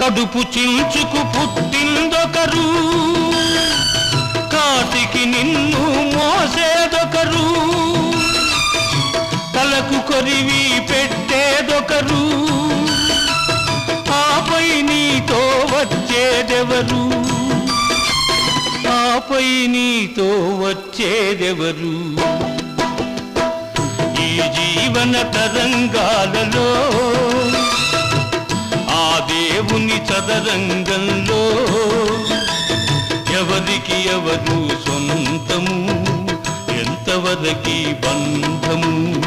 కడుపు చించుకు పుట్టిందొకరు. కాటికి నిన్ను మోసేదొకరు. తలకు కొరివి పెట్టేదొకరు. ఆపై నీతో వచ్చేదెవరు? ఆపై నీతో వచ్చేదెవరు? ఈ జీవన తరంగాలలో దేవుని చదరంగంలో ఎవరికి ఎవరు సొంతము? ఎంతవరకి బంధము?